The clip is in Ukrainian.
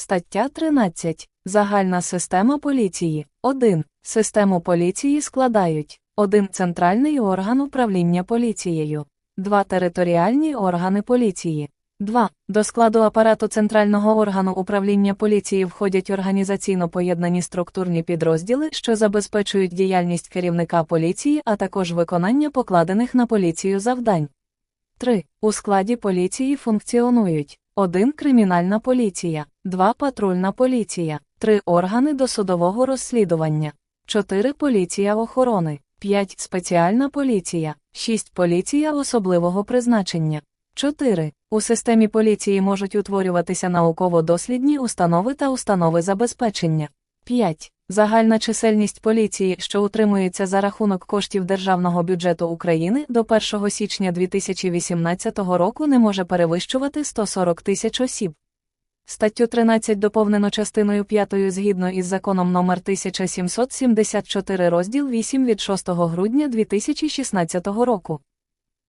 Стаття 13. Загальна система поліції. 1. Систему поліції складають 1. Центральний орган управління поліцією. 2. Територіальні органи поліції. 2. До складу апарату Центрального органу управління поліції входять організаційно поєднані структурні підрозділи, що забезпечують діяльність керівника поліції, а також виконання покладених на поліцію завдань. 3. У складі поліції функціонують 1. Кримінальна поліція, 2. Патрульна поліція, 3. Органи досудового розслідування, 4. Поліція охорони, 5. Спеціальна поліція, 6. Поліція особливого призначення. 4. У системі поліції можуть утворюватися науково-дослідні установи та установи забезпечення. 5. Загальна чисельність поліції, що утримується за рахунок коштів Державного бюджету України до 1 січня 2018 року не може перевищувати 140 тисяч осіб. Статтю 13 доповнено частиною 5 згідно із законом номер 1774 розділ 8 від 6 грудня 2016 року.